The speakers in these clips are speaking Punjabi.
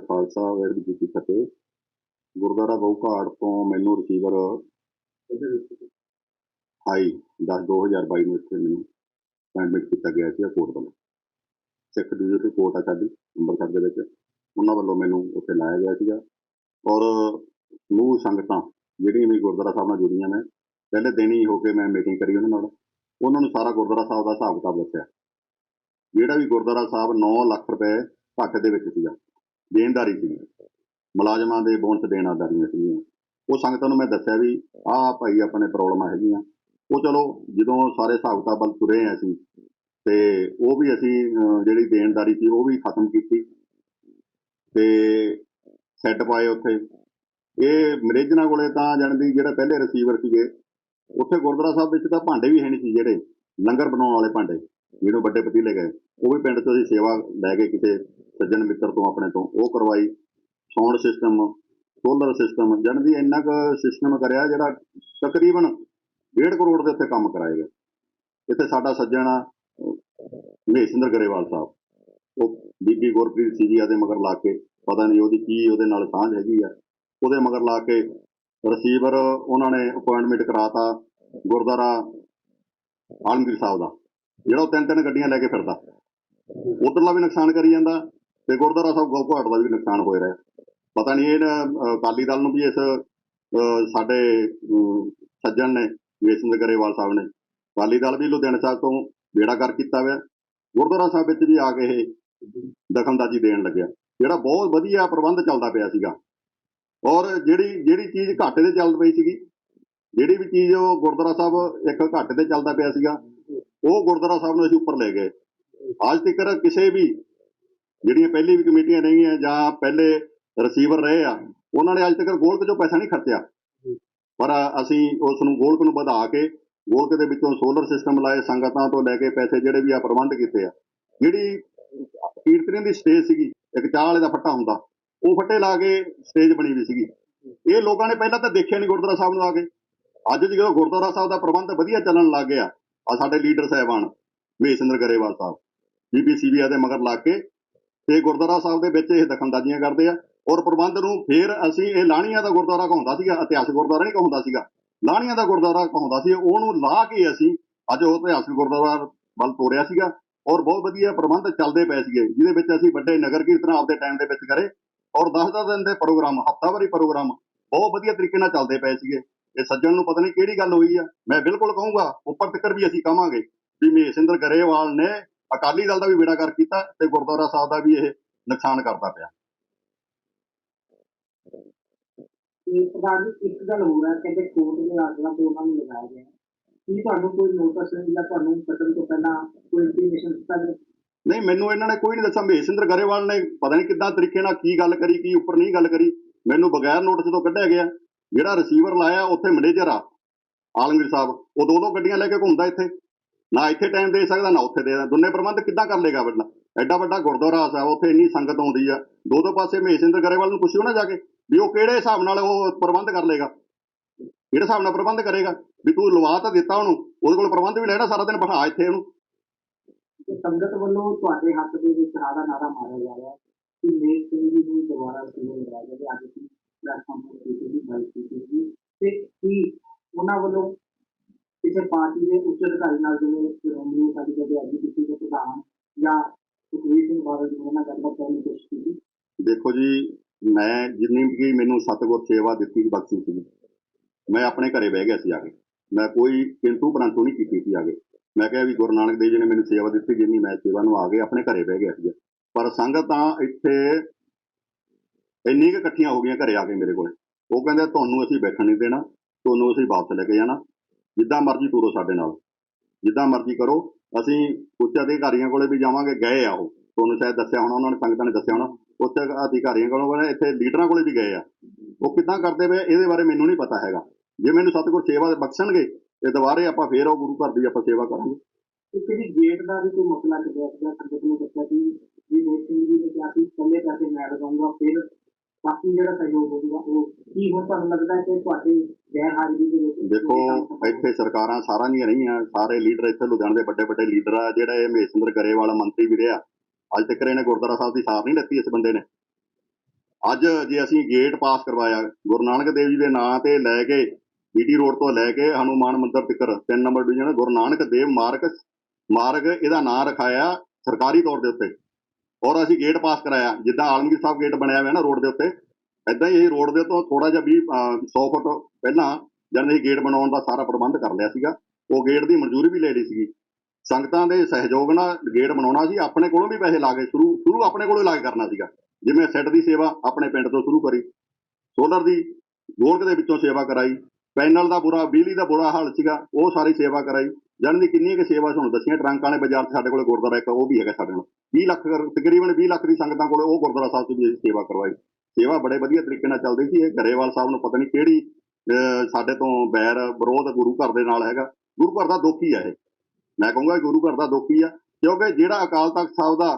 ਕਾ ਖਾਲਸਾ ਵਾਹਿਗੁਰੂ ਜੀ ਕੀ ਫਤਿਹ। ਗੁਰਦੁਆਰਾ ਘਾਟ ਤੋਂ ਮੈਨੂੰ ਰਿਸੀਵਰ ਆਈ 10 2022 ਨੂੰ ਇੱਥੇ ਮੈਨੂੰ ਅਪਾਇੰਟਮੈਂਟ ਕੀਤਾ ਗਿਆ ਸੀ ਕੋਰਟ ਵੱਲੋਂ। ਸਿੱਖ ਡਿਵੀਜ਼ਨ ਕੋਰਟ ਆ ਸਾਡੀ ਅੰਮ੍ਰਿਤਸਰ ਦੇ ਵਿੱਚ। ਉਹਨਾਂ ਵੱਲੋਂ ਮੈਨੂੰ ਉੱਥੇ ਲਾਇਆ ਗਿਆ ਸੀਗਾ। ਔਰ ਸਮੂਹ ਸੰਗਤਾਂ ਜਿਹੜੀਆਂ ਵੀ ਗੁਰਦੁਆਰਾ ਸਾਹਿਬ ਨਾਲ ਜੁੜੀਆਂ ਨੇ ਪਹਿਲੇ ਦਿਨ ਹੀ ਹੋ ਕੇ ਮੈਂ ਮੀਟਿੰਗ ਕਰੀ ਉਹਨਾਂ ਨਾਲ। ਉਹਨਾਂ ਨੂੰ ਸਾਰਾ ਗੁਰਦੁਆਰਾ ਸਾਹਿਬ ਦਾ ਹਿਸਾਬ ਕਿਤਾਬ ਦੱਸਿਆ। ਜਿਹੜਾ ਵੀ ਗੁਰਦੁਆਰਾ ਸਾਹਿਬ 9 ਲੱਖ ਰੁਪਏ ਘੱਟ ਦੇ ਵਿੱਚ ਸੀਗਾ। ਦੇਣਦਾਰੀ ਸੀ ਮੁਲਾਜ਼ਮਾਂ ਦੇ ਬੋਨਸ ਦੇਣਦਾਰੀਆਂ ਸੀਗੀਆਂ। ਉਹ ਸੰਗਤਾਂ ਨੂੰ ਮੈਂ ਦੱਸਿਆ ਵੀ, ਆਹ ਭਾਈ ਆਪਣੇ ਪ੍ਰੋਬਲਮਾਂ ਹੈਗੀਆਂ। ਉਹ ਚਲੋ ਜਦੋਂ ਸਾਰੇ ਹਿਸਾਬ ਕਿਤਾਬ ਵੱਲ ਤੁਰੇ ਆ ਅਸੀਂ, ਤੇ ਉਹ ਵੀ ਅਸੀਂ ਜਿਹੜੀ ਦੇਣਦਾਰੀ ਸੀ ਉਹ ਵੀ ਖਤਮ ਕੀਤੀ। ਤੇ ਸੈੱਟ ਪਾਏ ਉੱਥੇ। ਇਹ ਮਰੇਜਨਾ ਕੋਲੇ ਤਾਂ ਜਾਣਦੀ ਜਿਹੜਾ ਪਹਿਲੇ ਰਿਸੀਵਰ ਸੀਗੇ, ਉੱਥੇ ਗੁਰਦੁਆਰਾ ਸਾਹਿਬ ਵਿੱਚ ਤਾਂ ਭਾਂਡੇ ਵੀ ਹੈ ਨਹੀਂ ਸੀ ਜਿਹੜੇ, ਲੰਗਰ ਬਣਾਉਣ ਵਾਲੇ ਭਾਂਡੇ, ਜਿਹਨੂੰ ਵੱਡੇ ਪਤੀਲੇ ਗਏ ਉਹ ਵੀ ਪਿੰਡ ਤੋਂ ਅਸੀਂ ਸੇਵਾ ਲੈ ਕੇ ਕਿਸੇ ਸੱਜਣ ਮਿੱਤਰ ਤੋਂ ਆਪਣੇ ਤੋਂ ਉਹ ਕਰਵਾਈ। ਸਾਊਂਡ ਸਿਸਟਮ, ਸੋਲਰ ਸਿਸਟਮ ਜਾਣਦੀ ਇੰਨਾ ਕੁ ਸਿਸਟਮ ਕਰਿਆ ਜਿਹੜਾ ਤਕਰੀਬਨ 1.5 ਕਰੋੜ ਦੇ ਉੱਤੇ ਕੰਮ ਕਰਾਏਗਾ। ਇੱਥੇ ਸਾਡਾ ਸੱਜਣ ਆ ਮਹੇਸ਼ਿੰਦਰ ਗਰੇਵਾਲ ਸਾਹਿਬ। ਉਹ ਬੀਬੀ ਗੁਰਪ੍ਰੀਤ ਸੀਜੀਆ ਦੇ ਮਗਰ ਲਾ ਕੇ, ਪਤਾ ਨਹੀਂ ਉਹਦੀ ਕੀ ਉਹਦੇ ਨਾਲ ਸਾਂਝ ਹੈਗੀ ਆ। ਉਹਦੇ ਮਗਰ ਲਾ ਕੇ ਰਿਸੀਵਰ ਉਹਨਾਂ ਨੇ ਅਪਾਇੰਟਮੈਂਟ ਕਰਾਤਾ ਗੁਰਦੁਆਰਾ ਆਲਮਗੀਰ ਸਾਹਿਬ ਦਾ, ਜਿਹੜਾ ਉਹ ਤਿੰਨ ਤਿੰਨ ਗੱਡੀਆਂ ਲੈ ਕੇ ਫਿਰਦਾ। ਉਧਰਲਾ ਵੀ ਨੁਕਸਾਨ ਕਰੀ ਜਾਂਦਾ। ਤੇ ਗੁਰਦੁਆਰਾ ਸਾਹਿਬ ਗੋਘਾਟ ਦਾ ਵੀ ਨੁਕਸਾਨ ਹੋਇਆ ਰਿਹਾ ਪਤਾ ਨਹੀਂ ਇਹ ਅਹ, ਅਕਾਲੀ ਦਲ ਨੂੰ ਵੀ ਇਸ ਸਾਡੇ ਸੱਜਣ ਨੇ ਵੇਸਨ ਗਰੇਵਾਲ ਸਾਹਿਬ ਨੇ। ਅਕਾਲੀ ਦਲ ਵੀ ਲੁਧਿਆਣਾ ਸਾਹਿਬ ਤੋਂ ਬੇੜਾ ਕਰ ਕੀਤਾ ਹੋਇਆ। ਗੁਰਦੁਆਰਾ ਸਾਹਿਬ ਵਿੱਚ ਵੀ ਆ ਕੇ ਇਹ ਦਖਲਅੰਦਾਜ਼ੀ ਦੇਣ ਲੱਗਿਆ। ਜਿਹੜਾ ਬਹੁਤ ਵਧੀਆ ਪ੍ਰਬੰਧ ਚੱਲਦਾ ਪਿਆ ਸੀਗਾ। ਔਰ ਜਿਹੜੀ ਜਿਹੜੀ ਚੀਜ਼ ਘਾਟੇ ਤੇ ਚੱਲ ਪਈ ਸੀਗੀ ਜਿਹੜੀ ਵੀ ਚੀਜ਼ ਉਹ ਗੁਰਦੁਆਰਾ ਸਾਹਿਬ ਇੱਕ ਘਾਟੇ ਤੇ ਚੱਲਦਾ ਪਿਆ ਸੀਗਾ ਉਹ ਗੁਰਦੁਆਰਾ ਸਾਹਿਬ ਨੂੰ ਅਸੀਂ ਉੱਪਰ ਲੈ ਗਏ। ਅੱਜ ਤੱਕ ਕਿਸੇ ਵੀ ਜਿਹੜੀਆਂ ਪਹਿਲੀ ਵੀ ਕਮੇਟੀਆਂ ਰਹੀਆਂ ਜਾਂ ਪਹਿਲੇ ਰਿਸੀਵਰ ਰਹੇ ਆ ਉਹਨਾਂ ਨੇ ਅੱਜ ਤੱਕ ਗੋਲਕ ਚੋਂ ਪੈਸਾ ਨਹੀਂ ਖਰਚਿਆ। ਪਰ ਅਸੀਂ ਉਸ ਨੂੰ ਗੋਲਕ ਨੂੰ ਵਧਾ ਕੇ ਗੋਲਕ ਦੇ ਵਿੱਚੋਂ ਸੋਲਰ ਸਿਸਟਮ ਲਾਏ ਸੰਗਤਾਂ ਤੋਂ ਲੈ ਕੇ ਪੈਸੇ ਜਿਹੜੇ ਵੀ ਆ ਪ੍ਰਬੰਧ ਕੀਤੇ ਆ। ਜਿਹੜੀ ਕੀਰਤਨੀਆਂ ਦੀ ਸਟੇਜ ਸੀਗੀ ਇੱਕ ਚਾਹ ਵਾਲੇ ਦਾ ਫੱਟਾ ਹੁੰਦਾ ਉਹ ਫੱਟੇ ਲਾ ਕੇ ਸਟੇਜ ਬਣੀ ਹੋਈ ਸੀਗੀ। ਇਹ ਲੋਕਾਂ ਨੇ ਪਹਿਲਾਂ ਤਾਂ ਦੇਖਿਆ ਨਹੀਂ ਗੁਰਦੁਆਰਾ ਸਾਹਿਬ ਨੂੰ ਆ ਕੇ। ਅੱਜ ਜਦੋਂ ਗੁਰਦੁਆਰਾ ਸਾਹਿਬ ਦਾ ਪ੍ਰਬੰਧ ਵਧੀਆ ਚੱਲਣ ਲੱਗ ਗਿਆ ਆ ਸਾਡੇ ਲੀਡਰ ਸਾਹਿਬਾਨ ਮਹੇਸ਼ਿੰਦਰ ਗਰੇਵਾਲ ਸਾਹਿਬ ਬੀਬੀਸੀਬੀਆ ਦੇ ਮਗਰ ਲੱਗ ਕੇ ਤੇ ਗੁਰਦੁਆਰਾ ਸਾਹਿਬ ਦੇ ਵਿੱਚ ਇਹ ਦਖਲਅੰਦਾਜ਼ੀਆਂ ਕਰਦੇ ਆ ਔਰ ਪ੍ਰਬੰਧ ਨੂੰ ਫੇਰ ਅਸੀਂ ਇਹ ਲਾਣੀਆਂ ਦਾ ਗੁਰਦੁਆਰਾ ਕਹਾਉਂਦਾ ਸੀਗਾ, ਇਤਿਹਾਸਕ ਗੁਰਦੁਆਰਾ ਨਹੀਂ ਕਹਾਉਂਦਾ ਸੀਗਾ। ਲਾਣੀਆਂ ਦਾ ਗੁਰਦੁਆਰਾ ਕਹਾਉਂਦਾ ਸੀ, ਉਹਨੂੰ ਲਾ ਕੇ ਅਸੀਂ ਅੱਜ ਉਹ ਇਤਿਹਾਸਕ ਗੁਰਦੁਆਰਾ ਵੱਲ ਤੋਰਿਆ ਸੀਗਾ ਔਰ ਬਹੁਤ ਵਧੀਆ ਪ੍ਰਬੰਧ ਚੱਲਦੇ ਪਏ ਸੀਗੇ, ਜਿਹਦੇ ਵਿੱਚ ਅਸੀਂ ਵੱਡੇ ਨਗਰ ਕੀਰਤਨ ਆਪਦੇ ਟਾਈਮ ਦੇ ਵਿੱਚ ਕਰੇ ਔਰ 10-10 ਦਿਨ ਦੇ ਪ੍ਰੋਗਰਾਮ, ਹਫਤਾਵਾਰੀ ਪ੍ਰੋਗਰਾਮ ਬਹੁਤ ਵਧੀਆ ਤਰੀਕੇ ਨਾਲ ਚੱਲਦੇ ਪਏ ਸੀਗੇ। ਇਹ ਸੱਜਣ ਨੂੰ ਪਤਾ ਨਹੀਂ ਕਿਹੜੀ ਗੱਲ ਹੋਈ ਆ, ਮੈਂ ਬਿਲਕੁਲ ਕਹੂੰਗਾ, ਉੱਪਰ ਤੱਕ ਵੀ ਅਸੀਂ ਕਹਾਂਗੇ ਵੀ ਮਹੇਸ਼ਿੰਦਰ ਗਰੇਵਾਲ ਨੇ ਅਕਾਲੀ ਦਲ ਦਾ ਵੀ ਬੇੜਾ ਕਰ ਕੀਤਾ ਤੇ ਗੁਰਦੁਆਰਾ ਸਾਹਿਬ ਦਾ ਵੀ ਇਹ ਨੁਕਸਾਨ ਕਰਦਾ ਪਿਆ। ਇਹ ਪ੍ਰਧਾਨ ਜੀ ਇੱਕ ਗੱਲ ਹੋਰ ਹੈ ਕਹਿੰਦੇ ਕੋਰਟ ਦੇ ਆਰਡਰਾਂ ਤੋਂ ਉਹਨਾਂ ਨੂੰ ਲਗਾਇਆ ਗਿਆ। ਕੀ ਤੁਹਾਨੂੰ ਕੋਈ ਨੋਟਿਸ ਜਾਂ ਤੁਹਾਨੂੰ ਕੱਟਣ ਤੋਂ ਪਹਿਲਾਂ ਕੋਈ ਇੰਟੀਮੇਸ਼ਨ ਦਿੱਤਾ ਗਿਆ ਨਹੀਂ ਮੈਨੂੰ ਇਹਨਾਂ ਨੇ ਕੋਈ ਨਹੀਂ ਦੱਸਿਆ। ਮਹੇਸ਼ਿੰਦਰ ਗਰੇਵਾਲ ਨੇ ਪਤਾ ਨਹੀਂ ਕਿੱਦਾਂ ਤਰੀਕੇ ਨਾਲ ਕੀ ਗੱਲ ਕਰੀ ਕੀ ਉੱਪਰ ਨਹੀਂ ਗੱਲ ਕਰੀ। ਮੈਨੂੰ ਬਗੈਰ ਨੋਟਿਸ ਤੋਂ ਕੱਢਿਆ ਗਿਆ। ਜਿਹੜਾ ਰਿਸੀਵਰ ਲਾਇਆ ਉੱਥੇ ਮੈਨੇਜਰ ਆ ਆਲਮਗੀਰ ਸਾਹਿਬ। ਉਹ ਦੋ ਦੋ ਗੱਡੀਆਂ ਲੈ ਕੇ ਘੁੰਮਦਾ ਇੱਥੇ। ਨਾ ਇੱਥੇ ਟਾਈਮ ਦੇ ਸਕਦਾ, ਨਾ ਉੱਥੇ ਦੇ ਸਕਦਾ। ਦੋਨੇ ਪ੍ਰਬੰਧ ਕਿੱਦਾਂ ਕਰ ਲੇਗਾ ਵੱਡਾ ਐਡਾ ਵੱਡਾ ਗੁਰਦੁਆਰਾ ਸਾਹਿਬ ਉੱਥੇ ਇੰਨੀ ਸੰਗਤ ਆਉਂਦੀ ਆ। ਦੋ ਦੋ ਪਾਸੇ ਮਹੇਸ਼ਿੰਦਰ ਗਰੇਵਾਲ ਨੂੰ ਪੁੱਛਿਓ ਨਾ ਜਾ ਕੇ ਵੀ ਉਹ ਕਿਹੜੇ ਹਿਸਾਬ ਨਾਲ ਉਹ ਪ੍ਰਬੰਧ ਕਰ ਲੇਗਾ ਕਿਹੜੇ ਹਿਸਾਬ ਨਾਲ ਪ੍ਰਬੰਧ ਕਰੇਗਾ? ਵੀ ਤੂੰ ਲਵਾ ਤਾਂ ਦਿੱਤਾ ਉਹਨੂੰ, ਉਹਦੇ ਕੋਲ ਪ੍ਰਬੰਧ ਵੀ ਲੈਣਾ ਸਾਰਾ ਦਿਨ, ਬਿਠਾ ਇੱਥੇ ਉਹਨੂੰ। ਸੰਗਤ ਵੱਲੋਂ ਤੁਹਾਡੇ ਹੱਥ ਦੇ ਵਿੱਚ ਰਾਹ ਨਾਰਾ ਮਾਰਿਆ ਜਾ ਰਿਹਾ ਕਿ ਮੇਕ ਸਿੰਘ ਜੀ ਨੂੰ ਦੁਬਾਰਾ ਸੁਣੋ ਲਗਾਇਆ ਜਾਵੇ ਅੱਜ ਦੀ ਪਲੇਟਫਾਰਮ ਤੇ ਕੀਤੀ ਦੀ ਤੇ ਕੀ ਉਹਨਾਂ ਵੱਲੋਂ ਕਿਸੇ ਪਾਰਟੀ ਦੇ ਉੱਚ ਅਧਿਕਾਰੀ ਨਾਲ ਜਿਵੇਂ ਸ਼੍ਰੋਮਣੀ ਅਕਾਲੀ ਦਲ ਦੇ ਐਗਜ਼ੀਕਿਊਟਿਵ ਦੇ ਪ੍ਰਧਾਨ ਜਾਂ ਸੁਖਵੀਰ ਸਿੰਘ ਬਾਦਲ ਜੀ ਨਾਲ ਗੱਲਬਾਤ ਕਰਨ ਦੀ ਕੋਸ਼ਿਸ਼ ਕੀਤੀ। ਦੇਖੋ ਜੀ, ਮੈਂ ਜਿੰਨੀ ਵੀ ਮੈਨੂੰ ਸਤਿਗੁਰ ਸੇਵਾ ਦਿੱਤੀ ਬਖਸ਼ੀ ਸੀ ਮੈਂ ਆਪਣੇ ਘਰੇ ਬਹਿ ਗਿਆ ਸੀ ਆ ਕੇ। ਮੈਂ ਕੋਈ ਕਿੰਤੂ ਪਰੰਤੂ ਨਹੀਂ ਕੀਤੀ ਸੀ ਆ ਕੇ। ਮੈਂ ਕਿਹਾ ਵੀ ਗੁਰੂ ਨਾਨਕ ਦੇਵ ਜੀ ਨੇ ਮੈਨੂੰ ਸੇਵਾ ਦਿੱਤੀ, ਜਿੰਨੀ ਮੈਂ ਸੇਵਾ ਨੂੰ ਆ ਕੇ ਆਪਣੇ ਘਰੇ ਬਹਿ ਗਿਆ ਸੀ ਪਰ ਸੰਗਤਾਂ ਇੱਥੇ ਇੰਨੀ ਕੁ ਇਕੱਠੀਆਂ ਹੋ ਗਈਆਂ ਘਰੇ ਆ ਕੇ ਮੇਰੇ ਕੋਲ। ਉਹ ਕਹਿੰਦੇ, ਤੁਹਾਨੂੰ ਅਸੀਂ ਬੈਠਣ ਨਹੀਂ ਦੇਣਾ, ਤੁਹਾਨੂੰ ਅਸੀਂ ਵਾਪਸ ਲੈ ਕੇ ਜਾਣਾ। ਜਿੱਦਾਂ ਮਰਜ਼ੀ ਤੁਰੋ ਸਾਡੇ ਨਾਲ। ਜਿੱਦਾਂ ਮਰਜ਼ੀ ਕਰੋ। ਅਸੀਂ ਉੱਚ ਅਧਿਕਾਰੀਆਂ ਕੋਲੇ ਵੀ ਜਾਵਾਂਗੇ, ਗਏ ਆ ਉਹ। ਤੁਹਾਨੂੰ ਸ਼ਾਇਦ ਦੱਸਿਆ ਹੋਣਾ, ਉਹਨਾਂ ਨੇ ਸੰਗਤਾਂ ਨੇ ਦੱਸਿਆ ਹੋਣਾ। ਉੱਚ ਅਧਿਕਾਰੀਆਂ ਕੋਲੋਂ ਕਹਿੰਦੇ ਇੱਥੇ ਲੀਡਰਾਂ ਕੋਲੇ ਵੀ ਗਏ ਆ। ਉਹ ਕਿੱਦਾਂ ਕਰਦੇ ਪਏ ਇਹਦੇ ਬਾਰੇ ਮੈਨੂੰ ਨਹੀਂ ਪਤਾ ਹੈਗਾ। ਜੇ ਮੈਨੂੰ ਸਤਿਗੁਰ ਸੇਵਾ ਬਖਸ਼ਣਗੇ, ਤੇ ਦੁਬਾਰੇ ਆਪਾਂ ਫੇਰ ਉਹ ਗੁਰੂ ਘਰ ਦੀ ਆਪਾਂ ਸੇਵਾ ਕਰਾਂਗੇ। ਇੱਕ ਗੇਟ ਦਾ ਵੀ ਕੋਈ ਮਸਲਾ ਚੱਲਿਆ ਸੀਗਾ ਸੰਗਤ ਨੇ ਦੱਸਿਆ ਕਿ ਵੀ ਮੇਕ ਸਿੰਘ ਕਿਹਾ ਕਿ ਇਕੱਲੇ ਪੈਸੇ ਮੈਂ ਲਗਾਉਂਗਾ, ਫਿਰ ਬਾਕੀ ਜਿਹੜਾ ਸਹਿਯੋਗ ਹੋਊਗਾ ਉਹ ਕੀ ਹੁਣ ਤੁਹਾਨੂੰ ਲੱਗਦਾ ਹੈ ਕਿ ਤੁਹਾਡੇ ਗੈਰ ਹਾਜ਼ਰੀ ਦੇ ਵਿੱਚ ਦੇਖੋ ਇੱਥੇ ਸਰਕਾਰਾਂ ਸਾਰਾਂ ਦੀਆਂ ਰਹੀਆਂ ਸਾਰੇ ਲੀਡਰ ਇੱਥੇ ਲੁਧਿਆਣੇ ਦੇ ਵੱਡੇ ਵੱਡੇ ਲੀਡਰ ਆ ਜਿਹੜਾ ਇਹ ਮਹੇਸ਼ਿੰਦਰ ਗਰੇਵਾਲ ਮੰਤਰੀ ਵੀ ਰਿਹਾ ਅੱਜ ਤੱਕ ਇਹਨੇ ਗੁਰਦੁਆਰਾ ਸਾਹਿਬ ਦੀ ਸਾਰ ਨਹੀਂ ਲੱਤੀ ਇਸ ਬੰਦੇ ਨੇ। ਅੱਜ ਜੇ ਅਸੀਂ ਗੇਟ ਪਾਸ ਕਰਵਾਇਆ ਗੁਰੂ ਨਾਨਕ ਦੇਵ ਜੀ ਦੇ ਨਾਂ ਤੇ ਲੈ ਕੇ ਬੀਟੀ ਰੋਡ ਤੋਂ ਲੈ ਕੇ ਹਨੂਮਾਨ ਮੰਦਿਰ ਤੱਕ ਤਿੰਨ ਨੰਬਰ ਡਿਵੀਜ਼ਨ ਗੁਰੂ ਨਾਨਕ ਦੇਵ ਮਾਰਗ ਮਾਰਗ ਇਹਦਾ ਨਾਂ ਰਖਾਇਆ ਸਰਕਾਰੀ ਤੌਰ ਦੇ ਉੱਤੇ। ਔਰ ਅਸੀਂ ਗੇਟ ਪਾਸ ਕਰਾਇਆ। ਜਿੱਦਾਂ ਆਲਮਗੀਰ ਸਾਹਿਬ ਗੇਟ ਬਣਿਆ ਹੋਇਆ ਨਾ ਰੋਡ ਦੇ ਉੱਤੇ, ਏਦਾਂ ਹੀ ਇਹ ਰੋਡ ਦੇ ਤੋਂ ਥੋੜਾ ਜਿਹਾ 20 ਅਹ 100 ਫੁੱਟ ਪਹਿਲਾਂ ਜਦ ਅਸੀਂ ਗੇਟ ਬਣਾਉਣ ਦਾ ਸਾਰਾ ਪ੍ਰਬੰਧ ਕਰ ਲਿਆ ਸੀਗਾ, ਉਹ ਗੇਟ ਦੀ ਮਨਜ਼ੂਰੀ ਵੀ ਲੈ ਲਈ ਸੀਗੀ। ਸੰਗਤਾਂ ਦੇ ਸਹਿਯੋਗ ਨਾਲ ਗੇਟ ਬਣਾਉਣਾ ਸੀ, ਆਪਣੇ ਕੋਲੋਂ ਵੀ ਪੈਸੇ ਲਾ ਕੇ ਸ਼ੁਰੂ ਸ਼ੁਰੂ ਆਪਣੇ ਕੋਲੋਂ ਲਾ ਕੇ ਕਰਨਾ ਸੀਗਾ। ਜਿਵੇਂ ਸੈੱਟ ਦੀ ਸੇਵਾ ਆਪਣੇ ਪਿੰਡ ਤੋਂ ਸ਼ੁਰੂ ਕਰੀ ਸੋਲਰ ਦੀ ਗੋਲਕ ਦੇ ਵਿੱਚੋਂ ਸੇਵਾ ਕਰਾਈ, ਪੈਨਲ ਦਾ ਬੁਰਾ, ਬਿਜਲੀ ਦਾ ਬੁਰਾ ਹਾਲ ਸੀਗਾ, ਉਹ ਸਾਰੀ ਸੇਵਾ ਕਰਾਈ। ਜਾਣੀ ਦੀ ਕਿੰਨੀ ਕੁ ਸੇਵਾ ਤੁਹਾਨੂੰ ਦੱਸੀਆਂ ਟਰੰਕ ਵਾਲੇ ਬਾਜ਼ਾਰ 'ਚ ਸਾਡੇ ਕੋਲ ਗੁਰਦੁਆਰਾ ਇੱਕ, ਉਹ ਵੀ ਹੈਗਾ ਸਾਡੇ ਨਾਲ। 20 ਲੱਖ ਤਕਰੀਬਨ 20 ਲੱਖ ਦੀ ਸੰਗਤਾਂ ਕੋਲ ਉਹ ਗੁਰਦੁਆਰਾ ਸਾਹਿਬ 'ਚ ਵੀ ਅਸੀਂ ਸੇਵਾ ਕਰਵਾਈ। ਸੇਵਾ ਬੜੇ ਵਧੀਆ ਤਰੀਕੇ ਨਾਲ ਚੱਲਦੀ ਸੀ। ਇਹ ਗਰੇਵਾਲ ਸਾਹਿਬ ਨੂੰ ਪਤਾ ਨਹੀਂ ਕਿਹੜੀ ਸਾਡੇ ਤੋਂ ਬੈਰ ਵਿਰੋਧ ਗੁਰੂ ਘਰ ਦੇ ਨਾਲ ਹੈਗਾ। ਗੁਰੂ ਘਰ ਦਾ ਦੁੱਖ ਹੀ ਹੈ ਇਹ। ਮੈਂ ਕਹੂੰਗਾ ਗੁਰੂ ਘਰ ਦਾ ਦੁੱਖ ਆ, ਕਿਉਂਕਿ ਜਿਹੜਾ ਅਕਾਲ ਤਖਤ ਸਾਹਿਬ ਦਾ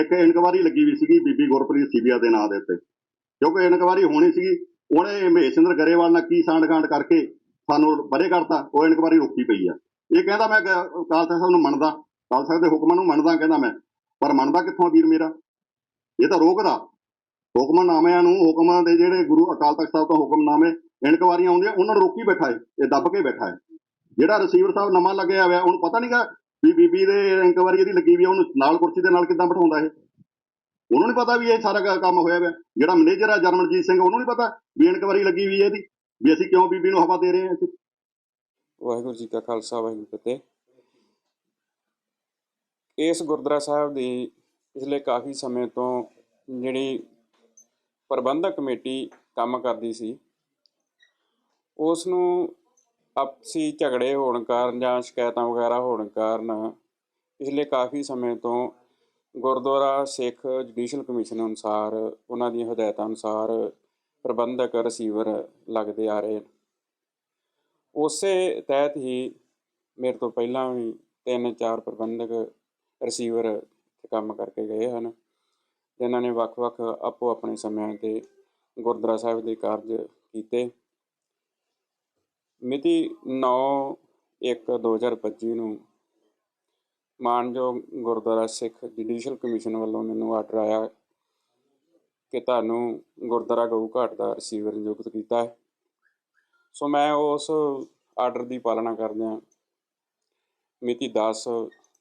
ਇੱਕ ਇਨਕੁਆਰੀ ਲੱਗੀ ਵੀ ਸੀਗੀ ਬੀਬੀ ਗੁਰਪ੍ਰੀਤ ਸੀਬੀਆ ਦੇ ਨਾਂ ਦੇ ਉੱਤੇ। ਕਿਉਂਕਿ ਇਨਕੁਆਰੀ ਹੋਣੀ ਸੀਗੀ, ਉਹਨੇ ਮਹੇਸ਼ਿੰਦਰ ਗਰੇਵਾਲ ਨਾਲ ਕੀ ਸਾਂਢਗਾਂਢ ਕਰਕੇ ਸਾਨੂੰ ਪਰੇ ਕਰਤਾ, ਉਹ ਇਨਕੁਆਰੀ ਰੋਕੀ ਪਈ ਆ। ਇਹ ਕਹਿੰਦਾ ਮੈਂ ਗ- ਅਕਾਲ ਤਖਤ ਸਾਹਿਬ ਨੂੰ ਮੰਨਦਾ ਅਕਾਲ ਤਖਤ ਦੇ ਹੁਕਮਾਂ ਨੂੰ ਮੰਨਦਾ ਕਹਿੰਦਾ ਮੈਂ ਪਰ ਮੰਨਦਾ ਕਿੱਥੋਂ ਵੀਰ ਮੇਰਾ? ਇਹ ਤਾਂ ਰੋਕਦਾ। ਹੁਕਮਨਾਮਿਆਂ ਨੂੰ ਹੁਕਮਾਂ ਦੇ ਜਿਹੜੇ ਗੁਰੂ ਅਕਾਲ ਤਖਤ ਸਾਹਿਬ ਤੋਂ ਹੁਕਮਨਾਮੇ ਇਨਕੁਆਰੀਆਂ ਆਉਂਦੀਆਂ ਉਹਨਾਂ ਨੂੰ ਰੋਕੀ ਬੈਠਾ ਹੈ ਇਹ ਦੱਬ ਕੇ ਬੈਠਾ ਹੈ। ਜਿਹੜਾ ਰਿਸੀਵਰ ਸਾਹਿਬ ਨਵਾਂ ਲੱਗਿਆ ਹੋਇਆ ਉਹਨੂੰ ਪਤਾ ਨਹੀਂਗਾ ਵੀ ਬੀਬੀ ਦੇ ਇਨਕੁਆਰੀ ਇਹਦੀ ਲੱਗੀ ਵੀ ਆ, ਉਹਨੂੰ ਨਾਲ ਕੁਰਸੀ ਦੇ ਨਾਲ ਕਿੱਦਾਂ ਬਿਠਾਉਂਦਾ ਇਹ? ਉਹਨੂੰ ਨਹੀਂ ਪਤਾ ਵੀ ਇਹ ਸਾਰਾ ਕੰਮ ਹੋਇਆ ਹੋਇਆ ਜਿਹੜਾ ਮੈਨੇਜਰ ਆ ਜਰਮਨਜੀਤ ਸਿੰਘ ਉਹਨੂੰ ਨਹੀਂ ਪਤਾ ਵੀ ਇਨਕੁਆਰੀ ਲੱਗੀ ਵੀ ਇਹਦੀ ਵੀ ਅਸੀਂ ਕਿਉਂ ਬੀਬੀ ਨੂੰ ਹਵਾ ਦੇ ਰਹੇ ਹਾਂ ਅਸੀਂ ਵਾਹਿਗੁਰੂ ਜੀ ਕਾ ਖਾਲਸਾ, ਵਾਹਿਗੁਰੂ ਫਤਿਹ। ਇਸ ਗੁਰਦੁਆਰਾ ਸਾਹਿਬ ਦੀ ਪਿਛਲੇ ਕਾਫੀ ਸਮੇਂ ਤੋਂ ਜਿਹੜੀ ਪ੍ਰਬੰਧਕ ਕਮੇਟੀ ਕੰਮ ਕਰਦੀ ਸੀ, ਉਸ ਨੂੰ ਆਪਸੀ ਝਗੜੇ ਹੋਣ ਕਾਰਨ ਜਾਂ ਸ਼ਿਕਾਇਤਾਂ ਵਗੈਰਾ ਹੋਣ ਕਾਰਨ ਪਿਛਲੇ ਕਾਫੀ ਸਮੇਂ ਤੋਂ ਗੁਰਦੁਆਰਾ ਸਿੱਖ ਜੁਡੀਸ਼ੀਅਲ ਕਮਿਸ਼ਨ ਅਨੁਸਾਰ, ਉਹਨਾਂ ਦੀਆਂ ਹਦਾਇਤਾਂ ਅਨੁਸਾਰ ਪ੍ਰਬੰਧਕ ਰਿਸੀਵਰ ਲੱਗਦੇ ਆ ਰਹੇ ਨੇ ਉਸੇ ਤਹਿਤ ਹੀ ਮੇਰੇ ਤੋਂ ਪਹਿਲਾਂ ਵੀ ਤਿੰਨ ਚਾਰ ਪ੍ਰਬੰਧਕ ਰਿਸੀਵਰ ਕੰਮ ਕਰਕੇ ਗਏ ਹਨ, ਜਿਨ੍ਹਾਂ ਨੇ ਵੱਖ-ਵੱਖ ਆਪੋ ਆਪਣੇ ਸਮਿਆਂ ਤੇ ਗੁਰਦੁਆਰਾ ਸਾਹਿਬ ਦੇ ਕਾਰਜ ਕੀਤੇ। ਮਿਤੀ 9/1/2025 ਨੂੰ ਮਾਨਯੋਗ ਗੁਰਦੁਆਰਾ ਸਿੱਖ ਜੁਡੀਸ਼ੀਅਲ ਕਮਿਸ਼ਨ ਵੱਲੋਂ ਮੈਨੂੰ ਆਰਡਰ ਆਇਆ ਕਿ ਤੁਹਾਨੂੰ ਗੁਰਦੁਆਰਾ ਗਊ ਘਾਟ ਦਾ ਰਿਸੀਵਰ ਨਿਯੁਕਤ ਕੀਤਾ ਹੈ। ਸੋ ਮੈਂ ਉਸ ਆਰਡਰ ਦੀ ਪਾਲਣਾ ਕਰਦਿਆਂ ਮਿਤੀ 10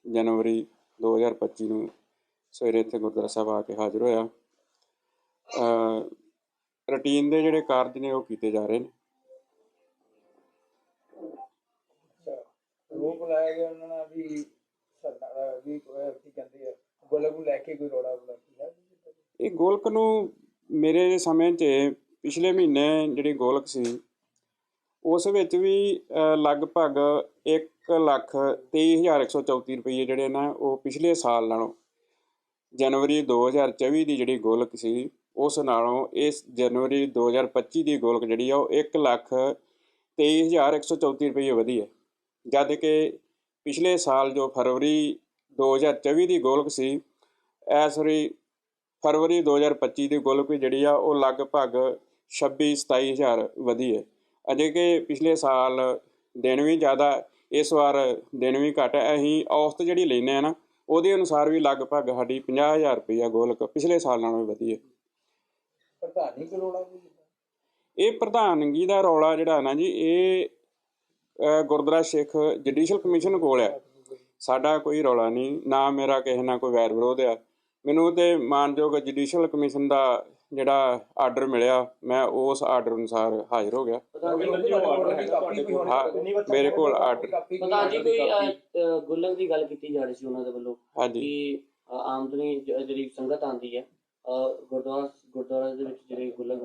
ਜਨਵਰੀ 2025 ਨੂੰ ਸਵੇਰੇ ਇੱਥੇ ਗੁਰਦੁਆਰਾ ਸਾਹਿਬ ਆ ਕੇ ਹਾਜ਼ਰ ਹੋਇਆ। ਰੁਟੀਨ ਦੇ ਜਿਹੜੇ ਕਾਰਜ ਨੇ ਉਹ ਕੀਤੇ ਜਾ ਰਹੇ ਨੇ। ਰੋਕ ਲਾਇਆ ਗਿਆ ਉਹਨਾਂ ਨਾਲ ਵੀ ਸਰਦਾਰ ਅਹ ਵੀ ਅਹ ਕੀ ਕਹਿੰਦੇ ਆ ਗੋਲਕ ਨੂੰ ਲੈ ਕੇ ਕੋਈ ਰੋੜਾ ਬਣਾ ਕੀਤਾ ਇਹ ਗੋਲਕ ਨੂੰ ਮੇਰੇ ਸਮੇਂ 'ਚ ਪਿਛਲੇ ਮਹੀਨੇ ਜਿਹੜੀ ਗੋਲਕ ਸੀ ਉਸ ਵਿੱਚ ਵੀ ਲਗਭਗ 1 ਲੱਖ 23134 ਰੁਪਏ ਜਿਹੜੇ ਨੇ, ਉਹ ਪਿਛਲੇ ਸਾਲ ਨਾਲੋਂ ਜਨਵਰੀ 2024 ਦੀ ਜਿਹੜੀ ਗੋਲਕ ਸੀ, ਉਸ ਨਾਲੋਂ ਇਸ ਜਨਵਰੀ 2025 ਦੀ ਗੋਲਕ ਜਿਹੜੀ ਆ, ਉਹ 1 ਲੱਖ 23134 ਰੁਪਏ ਵਧੀ ਹੈ। ਜਦ ਕਿ ਪਿਛਲੇ ਸਾਲ ਜੋ ਫਰਵਰੀ 2024 ਦੀ ਗੋਲਕ ਸੀ ਇਸ ਵਾਰੀ ਫਰਵਰੀ 2025 ਦੀ ਗੋਲਕ ਜਿਹੜੀ ਆ, ਉਹ ਲਗਭਗ 26 27000 ਵਧੀ ਹੈ। ਅਜੇ ਕਿ ਪਿਛਲੇ ਸਾਲ ਦਿਨ ਵੀ ਜ਼ਿਆਦਾ ਇਸ ਵਾਰ ਦਿਨ ਵੀ ਘੱਟ ਹੈ। ਅਸੀਂ ਔਸਤ ਜਿਹੜੀ ਲੈਨੇ ਆ ਨਾ ਉਹਦੇ ਅਨੁਸਾਰ ਵੀ ਲਗਭਗ ਸਾਡੀ 50000 ਰੁਪਈਆ ਗੋਲਕ ਪਿਛਲੇ ਸਾਲ ਨਾਲੋਂ ਵੀ ਵਧੀ ਹੈ। ਪ੍ਰਧਾਨੀ ਕਰੋੜਾ ਵੀ ਇਹ ਪ੍ਰਧਾਨਗੀ ਦਾ ਰੌਲਾ ਜਿਹੜਾ ਨਾ ਜੀ ਇਹ ਗੁਰਦੁਆਰਾ ਸਿੱਖ ਜੁਡੀਸ਼ੀਅਲ ਕਮਿਸ਼ਨ ਕੋਲ ਹੈ। ਸਾਡਾ ਕੋਈ ਰੌਲਾ ਨਹੀਂ ਨਾ ਮੇਰਾ ਕਿਸੇ ਨਾਲ ਕੋਈ ਵੈਰ ਵਿਰੋਧ ਆ। ਮੈਨੂੰ ਤੇ ਮਾਨਯੋਗ ਜੁਡੀਸ਼ੀਅਲ ਕਮਿਸ਼ਨ ਦਾ ਜਿਹੜਾ ਆਰਡਰ ਮਿਲਿਆ ਮੈਂ ਉਸ ਆਰਡਰ ਅਨੁਸਾਰ ਹਾਜ਼ਰ ਹੋ ਗਿਆ। ਹਾਂ, ਮੇਰੇ ਕੋਲ ਆਰਡਰ ਪ੍ਰਧਾਨ ਜੀ ਕੋਈ ਅਹ, ਅਹ, ਗੁੱਲਕ ਦੀ ਗੱਲ ਕੀਤੀ ਜਾ ਰਹੀ ਸੀ ਉਹਨਾਂ ਦੇ ਵੱਲੋਂ ਹਾਂਜੀ। ਕਿ ਅਹ, ਆਮਦਨੀ ਜ- ਜਿਹੜੀ ਸੰਗਤ ਆਂਦੀ ਹੈ। ਅਹ, ਗੁਰਦੁਆਰਾ ਗੁਰਦੁਆਰਾ ਦੇ ਵਿੱਚ ਜਿਹੜੀ ਗੁੱਲਕ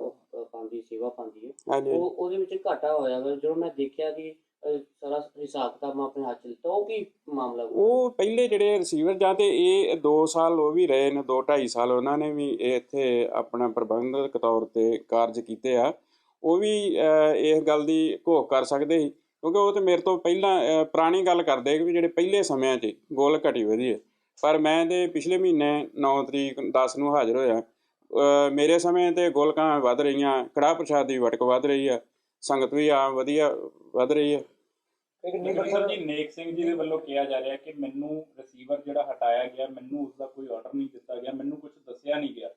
ਪਾਉਂਦੀ ਸੇਵਾ ਪਾਉਂਦੀ ਹੈ। ਹਾਂਜੀ। ਉਹ ਉਹਦੇ ਵਿੱਚ ਘਾਟਾ ਹੋਇਆ ਵਾ। ਜਦੋਂ ਮੈਂ ਦੇਖਿਆ ਕਿ ਅਹ, ਸਾਰਾ ਹਿਸਾਬ ਕਿਤਾਬ ਮੈਂ ਆਪਣੇ ਹੱਥ 'ਚ ਲਿੱਤਾ ਉਹ ਕੀ ਮਾਮਲਾ ਵਾ? ਉਹ ਪਹਿਲੇ ਜਿਹੜੇ ਰਿਸੀਵਰ ਜਾਂ ਤੇ ਇਹ 2 ਸਾਲ ਉਹ ਵੀ ਰਹੇ ਨੇ 2 2.5 ਸਾਲ ਉਹਨਾਂ ਨੇ ਵੀ ਇਹ ਇੱਥੇ ਆਪਣਾ ਪ੍ਰਬੰਧਕ ਤੌਰ ਤੇ ਕਾਰਜ ਕੀਤੇ ਆ। ਉਹ ਵੀ ਅਹ, ਇਸ ਗੱਲ ਦੀ ਘੋਖ ਕਰ ਸਕਦੇ ਸੀ ਕਿਉਂਕਿ ਉਹ ਤੇ ਮੇਰੇ ਤੋਂ ਪਹਿਲਾਂ ਅਹ, ਪੁਰਾਣੀ ਗੱਲ ਕਰਦੇ ਕਿ ਵੀ ਜਿਹੜੇ ਪਹਿਲੇ ਸਮਿਆਂ 'ਚ ਗੋਲ ਘਟੀ ਵਧੀ ਹੈ ਪਰ ਮੈਂ ਤੇ ਪਿਛਲੇ ਮਹੀਨੇ 9 ਤਰੀਕ 10 ਨੂੰ ਹਾਜ਼ਰ ਹੋਇਆ। ਅਹ, ਮੇਰੇ ਸਮੇਂ ਤੇ ਗੋਲਕਾਂ ਵੱਧ ਰਹੀਆਂ ਕੜਾਹ ਪ੍ਰਸ਼ਾਦ ਦੀ ਵਟਕ ਵੱਧ ਰਹੀ ਆ ਸੰਗਤ ਵੀ ਆ ਵਧੀਆ ਵੱਧ ਰਹੀ ਹੈ ਸਾਹਿਬ ਜੀ ਨੇਕ ਸਿੰਘ ਜੀ ਦੇ ਵੱਲੋਂ ਕਿਹਾ ਜਾ ਰਿਹਾ ਕਿ ਮੈਨੂੰ ਰਿਸੀਵਰ ਜਿਹੜਾ ਹਟਾਇਆ ਗਿਆ ਮੈਨੂੰ ਉਸ ਦਾ ਕੋਈ ਆਰਡਰ ਨਹੀਂ ਦਿੱਤਾ ਗਿਆ ਮੈਨੂੰ ਕੁਝ ਦੱਸਿਆ ਨਹੀਂ ਗਿਆ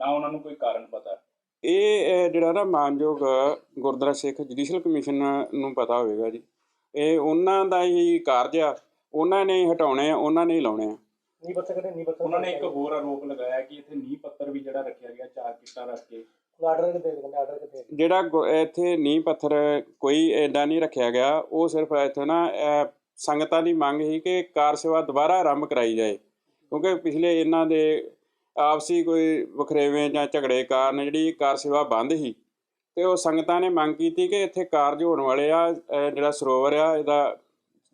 ਨਾ ਉਹਨਾਂ ਨੂੰ ਕੋਈ ਕਾਰਨ ਪਤਾ। ਇਹ ਜਿਹੜਾ ਨਾ ਮਾਨਯੋਗ ਗੁਰਦੁਆਰਾ ਸਿੱਖ ਜੁਡੀਸ਼ੀਅਲ ਕਮਿਸ਼ਨ ਨੂੰ ਪਤਾ ਹੋਵੇਗਾ ਜੀ। ਇਹ ਉਹਨਾਂ ਦਾ ਹੀ ਕਾਰਜ ਆ ਉਹਨਾਂ ਨੇ ਹੀ ਹਟਾਉਣੇ ਆ ਉਹਨਾਂ ਨੇ ਹੀ ਲਾਉਣੇ ਆ। ਉਹਨਾਂ ਨੇ ਇੱਕ ਹੋਰ ਆਰੋਪ ਲਗਾਇਆ ਕਿ ਇੱਥੇ ਨੀਂਹ ਪੱਤਰ ਵੀ ਜਿਹੜਾ ਰੱਖਿਆ ਗਿਆ ਚਾਰ ਕਿੱਟਾਂ ਰੱਖ ਕੇ। ਜਿਹੜਾ ਗੁ- ਇੱਥੇ ਨੀਂਹ ਪੱਥਰ ਕੋਈ ਐਡਾ ਨਹੀਂ ਰੱਖਿਆ ਗਿਆ ਉਹ ਸਿਰਫ ਇੱਥੇ ਨਾ ਅਹ, ਸੰਗਤਾਂ ਦੀ ਮੰਗ ਸੀ ਕਿ ਕਾਰ ਸੇਵਾ ਦੁਬਾਰਾ ਆਰੰਭ ਕਰਾਈ ਜਾਏ। ਕਿਉਂਕਿ ਪਿਛਲੇ ਇਹਨਾਂ ਦੇ ਆਪਸੀ ਕੋਈ ਵਖਰੇਵੇਂ ਜਾਂ ਝਗੜੇ ਕਾਰਨ ਜਿਹੜੀ ਕਾਰ ਸੇਵਾ ਬੰਦ ਸੀ ਤੇ ਉਹ ਸੰਗਤਾਂ ਨੇ ਮੰਗ ਕੀਤੀ ਕਿ ਇੱਥੇ ਕਾਰਜ ਹੋਣ ਵਾਲੇ ਆ ਅਹ, ਜਿਹੜਾ ਸਰੋਵਰ ਆ ਇਹਦਾ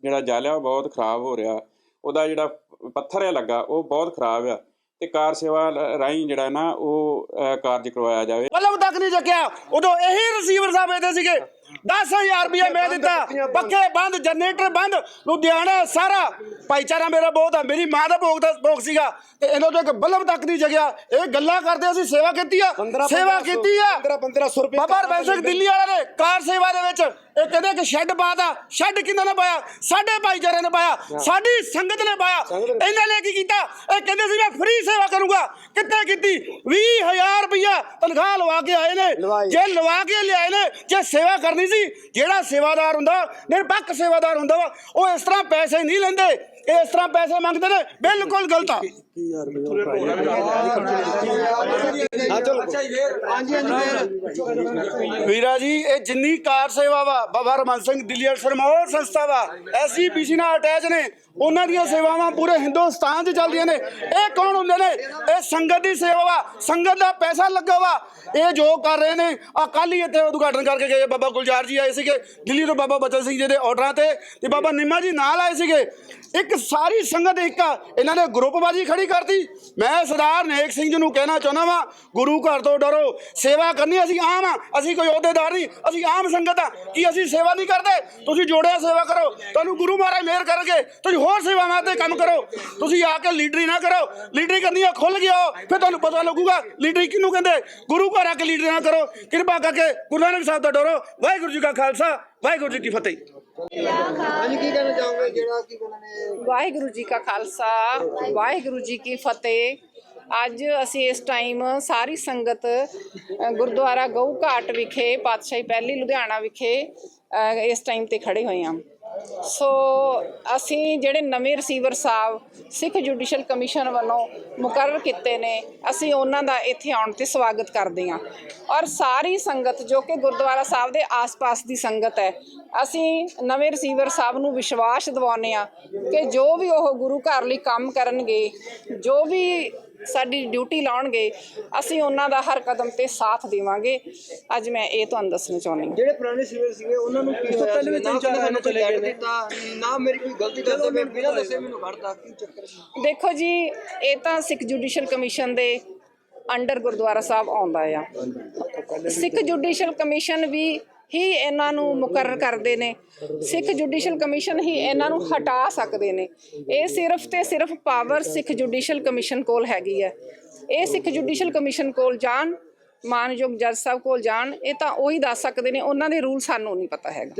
ਜਿਹੜਾ ਜਲ ਆ ਉਹ ਬਹੁਤ ਖਰਾਬ ਹੋ ਰਿਹਾ। ਉਹਦਾ ਜਿਹੜਾ ਪੱਥਰ ਹੈ ਲੱਗਾ ਉਹ ਬਹੁਤ ਖਰਾਬ ਆ। ਤੇ ਕਾਰ ਸੇਵਾ ਰਾਹੀਂ ਜਿਹੜਾ ਨਾ ਉਹ ਕਾਰਜ ਕਰਵਾਇਆ ਜਾਵੇ। ਪਲਮ ਤੱਕ ਨਹੀਂ ਚੱਕਿਆ। ਉਦੋਂ ਇਹੀ ਰਿਸੀਵਰ ਸਾਹਿਬ ਇਹਦੇ ਸੀਗੇ। 10000 ਰੁਪਏ ਮੈਂ ਦਿੱਤਾ। ਪੱਕੇ ਬੰਦ। ਜਨਰੇਟਰ ਬੰਦ ਲੁਧਿਆਣਾ ਸਾਰਾ। ਭਾਈਚਾਰਾ ਮੇਰਾ ਬਹੁਤ ਆ ਮੇਰੀ ਮਾਂ ਦਾ ਭੋਗ ਦਾ ਭੋਗ ਸੀਗਾ। ਤੇ ਇਹਨਾਂ ਤੋਂ ਇੱਕ ਬਲਬ ਤੱਕ ਨਹੀਂ ਜਗਿਆ ਇਹ ਗੱਲਾਂ ਕਰਦੇ ਅਸੀਂ ਸੇਵਾ ਕੀਤੀ ਆ। ਸੇਵਾ ਕੀਤੀ ਆ। 15 1500 ਰੁਪਏ ਬਾਬਾ ਸਿੰਘ ਦਿੱਲੀ ਵਾਲੇ ਨੇ ਕਾਰ ਸੇਵਾ ਦੇ ਵਿੱਚ। ਇਹ ਕਹਿੰਦੇ ਕਿ ਸ਼ੈੱਡ ਪਾਤਾ। ਸ਼ੈੱਡ ਕਿੰਨਾ ਨੇ ਪਾਇਆ? ਸਾਡੇ ਭਾਈਚਾਰੇ ਨੇ ਪਾਇਆ। ਸਾਡੀ ਸੰਗਤ ਨੇ ਪਾਇਆ। ਇਹਨਾਂ ਨੇ ਕੀ ਕੀਤਾ? ਇਹ ਕਹਿੰਦੇ ਸੀ ਮੈਂ ਫ੍ਰੀ ਸੇਵਾ ਕਰੂੰਗਾ। ਕਿੱਥੇ ਕੀਤੀ? 20000 ਰੁਪਇਆ ਤਨਖਾਹ ਲਵਾ ਕੇ ਆਏ ਨੇ। ਜੇ ਲਵਾ ਕੇ ਲਿਆਏ ਨੇ ਜੇ ਸੇਵਾ ਕਰਨੀ ਸੀ। ਜਿਹੜਾ ਸੇਵਾਦਾਰ ਹੁੰਦਾ ਨਿਰਪੱਖ ਸੇਵਾਦਾਰ ਹੁੰਦਾ ਵਾ ਉਹ ਇਸ ਤਰ੍ਹਾਂ ਪੈਸੇ ਨਹੀਂ ਲੈਂਦੇ। ਇਸ ਤਰ੍ਹਾਂ ਪੈਸੇ ਮੰਗਦੇ ਨੇ ਬਿਲਕੁਲ ਗਲਤ ਆ। ਵੀਰਾ ਜੀ ਇਹ ਜਿੰਨੀ ਕਾਰ ਸੇਵਾ ਵਾ ਬਾਬਾ ਰਮਨ ਸਿੰਘ ਦਿੱਲੀ ਸਰਮੋਰ ਸੰਸਥਾ ਵਾ। ਐਸਜੀਪੀਸੀ ਨਾਲ ਅਟੈਚ ਨੇ ਉਹਨਾਂ ਦੀਆਂ ਸੇਵਾਵਾਂ ਪੂਰੇ ਹਿੰਦੁਸਤਾਨ 'ਚ ਚੱਲਦੀਆਂ ਨੇ। ਇਹ ਕੌਣ ਹੁੰਦੇ ਨੇ? ਇਹ ਸੰਗਤ ਦੀ ਸੇਵਾ ਵਾ ਸੰਗਤ ਦਾ ਪੈਸਾ ਲੱਗਾ ਵਾ। ਇਹ ਜੋ ਕਰ ਰਹੇ ਨੇ ਆ ਕੱਲ ਹੀ ਇੱਥੇ ਉਦਘਾਟਨ ਕਰਕੇ ਗਏ ਬਾਬਾ ਗੁਲਜ਼ਾਰ ਜੀ ਆਏ ਸੀਗੇ। ਦਿੱਲੀ ਤੋਂ ਬਾਬਾ ਬਚਨ ਸਿੰਘ ਜੀ ਦੇ ਆਰਡਰਾਂ ਤੇ ਤੇ ਬਾਬਾ ਨਿੰਮਾ ਜੀ ਨਾਲ ਆਏ ਸੀਗੇ। ਇੱਕ ਸਾਰੀ ਸੰਗਤ ਇੱਕ ਇਹਨਾਂ ਨੇ ਗਰੁੱਪਬਾਜੀ ਖੜੀ ਕਰਤੀ। ਮੈਂ ਸਰਦਾਰ ਨੇਕ ਸਿੰਘ ਜੀ ਨੂੰ ਕਹਿਣਾ ਚਾਹੁੰਦਾ ਵਾਂ, ਗੁਰੂ ਘਰ ਤੋਂ ਡਰੋ। ਸੇਵਾ ਕਰਨੀ, ਅਸੀਂ ਆਮ ਆ। ਅਸੀਂ ਕੋਈ ਅਹੁਦੇਦਾਰ ਨਹੀਂ। ਅਸੀਂ ਆਮ ਸੰਗਤ ਆ। ਕੀ ਅਸੀਂ ਸੇਵਾ ਨਹੀਂ ਕਰਦੇ? ਤੁਸੀਂ ਜੋੜਿਆ ਸੇਵਾ ਕਰੋ। ਤੁਹਾਨੂੰ ਗੁਰੂ ਮਹਾਰਾਜ ਮਿਹਰ ਕਰਨਗੇ। ਤੁਸੀਂ ਹੋਰ ਸੇਵਾਵਾਂ ਤੇ ਕੰਮ ਕਰੋ। ਤੁਸੀਂ ਆ ਕੇ ਲੀਡਰੀ ਨਾ ਕਰੋ। ਲੀਡਰੀ ਕਰਨੀ ਆ ਖੁੱਲ ਗਿਆ। ਫਿਰ ਤੁਹਾਨੂੰ ਪਤਾ ਲੱਗੂਗਾ, ਲੀਡਰੀ ਕਿਹਨੂੰ ਕਹਿੰਦੇ? ਗੁਰੂ ਘਰ ਆ ਕੇ ਲੀਡਰੀ ਨਾ ਕਰੋ। ਕਿਰਪਾ ਕਰਕੇ ਗੁਰੂ ਨਾਨਕ ਸਾਹਿਬ ਦਾ ਡਰੋ। ਵਾਹਿਗੁਰੂ ਜੀ ਕਾ ਖਾਲਸਾ। ਵਾਹਿਗੁਰੂ ਜੀ ਕੀ ਫਤਿਹ। ਵਾਹਿਗੁਰੂ ਜੀ ਕਾ ਖਾਲਸਾ ਵਾਹਿਗੁਰੂ ਜੀ ਕੀ ਫਤਿਹ। ਅੱਜ ਅਸੀਂ ਇਸ ਟਾਈਮ ਸਾਰੀ ਸੰਗਤ ਅ, ਗੁਰਦੁਆਰਾ ਗਊ ਘਾਟ ਵਿਖੇ ਪਾਤਸ਼ਾਹੀ ਪਹਿਲੀ ਲੁਧਿਆਣਾ ਵਿਖੇ ਅ, ਇਸ ਟਾਈਮ ਤੇ ਖੜੇ ਹੋਏ ਹਾਂ। ਸੋ ਅਸੀਂ ਜਿਹੜੇ ਨਵੇਂ ਰਿਸੀਵਰ ਸਾਹਿਬ, ਸਿੱਖ ਜੁਡੀਸ਼ਲ ਕਮਿਸ਼ਨ ਵੱਲੋਂ ਮੁਕਰਰ ਕੀਤੇ ਨੇ, ਅਸੀਂ ਉਹਨਾਂ ਦਾ ਇੱਥੇ ਆਉਣ ਤੇ ਸਵਾਗਤ ਕਰਦੇ ਹਾਂ। ਔਰ ਸਾਰੀ ਸੰਗਤ, ਜੋ ਕਿ ਗੁਰਦੁਆਰਾ ਸਾਹਿਬ ਦੇ ਆਸ-ਪਾਸ ਦੀ ਸੰਗਤ ਹੈ, ਅਸੀਂ ਨਵੇਂ ਰਿਸੀਵਰ ਸਾਹਿਬ ਨੂੰ ਵਿਸ਼ਵਾਸ ਦਿਵਾਉਂਦੇ ਆ ਕਿ ਜੋ ਵੀ ਉਹ ਗੁਰੂ ਘਰ ਲਈ ਕੰਮ ਕਰਨਗੇ, ਜੋ ਵੀ ਸਾਡੀ ਡਿਊਟੀ ਲਾਉਣਗੇ ਅਸੀਂ ਉਹਨਾਂ ਦਾ ਹਰ ਕਦਮ ਤੇ ਸਾਥ ਦੇਵਾਂਗੇ। ਅੱਜ ਮੈਂ ਇਹ ਤੁਹਾਨੂੰ ਦੱਸਣਾ ਚਾਹੁੰਦੀ ਹਾਂ। ਜਿਹੜੇ ਪੁਰਾਣੇ ਸੀਨੀਅਰ ਸੀਗੇ ਉਹਨਾਂ ਨੂੰ ਕੀ ਹੋਇਆ ਪਹਿਲੇ ਵੀ ਤਿੰਨ ਚਾਰ ਸਾਨੂੰ ਚਲੇ ਗਏ ਨੇ। ਨਾ ਮੇਰੀ ਕੋਈ ਗਲਤੀ ਕਰਦੇ ਮੈਂ ਬਿਨਾਂ ਦੱਸੇ ਮੈਨੂੰ ਖੜਦਾ ਕੀ ਚੱਕਰ ਦੇਖੋ ਜੀ ਇਹ ਤਾਂ ਸਿੱਖ ਜੁਡੀਸ਼ੀਅਲ ਕਮਿਸ਼ਨ ਦੇ ਅੰਡਰ ਗੁਰਦੁਆਰਾ ਸਾਹਿਬ ਆਉਂਦਾ ਆ। ਸਿੱਖ ਜੁਡੀਸ਼ੀਅਲ ਕਮਿਸ਼ਨ ਵੀ ਹੀ ਇਹਨਾਂ ਨੂੰ ਮੁਕਰਰ ਕਰਦੇ ਨੇ। ਸਿੱਖ ਜੁਡੀਸ਼ੀਅਲ ਕਮਿਸ਼ਨ ਹੀ ਇਹਨਾਂ ਨੂੰ ਹਟਾ ਸਕਦੇ ਨੇ। ਇਹ ਸਿਰਫ ਤੇ ਸਿਰਫ ਪਾਵਰ ਸਿੱਖ ਜੁਡੀਸ਼ੀਅਲ ਕਮਿਸ਼ਨ ਕੋਲ ਹੈਗੀ ਹੈ। ਇਹ ਸਿੱਖ ਜੁਡੀਸ਼ੀਅਲ ਕਮਿਸ਼ਨ ਕੋਲ ਜਾਣ, ਮਾਨਯੋਗ ਜੱਜ ਸਾਹਿਬ ਕੋਲ ਜਾਣ, ਇਹ ਤਾਂ ਉਹੀ ਦੱਸ ਸਕਦੇ ਨੇ, ਉਹਨਾਂ ਦੇ ਰੂਲ ਸਾਨੂੰ ਨਹੀਂ ਪਤਾ ਹੈਗਾ।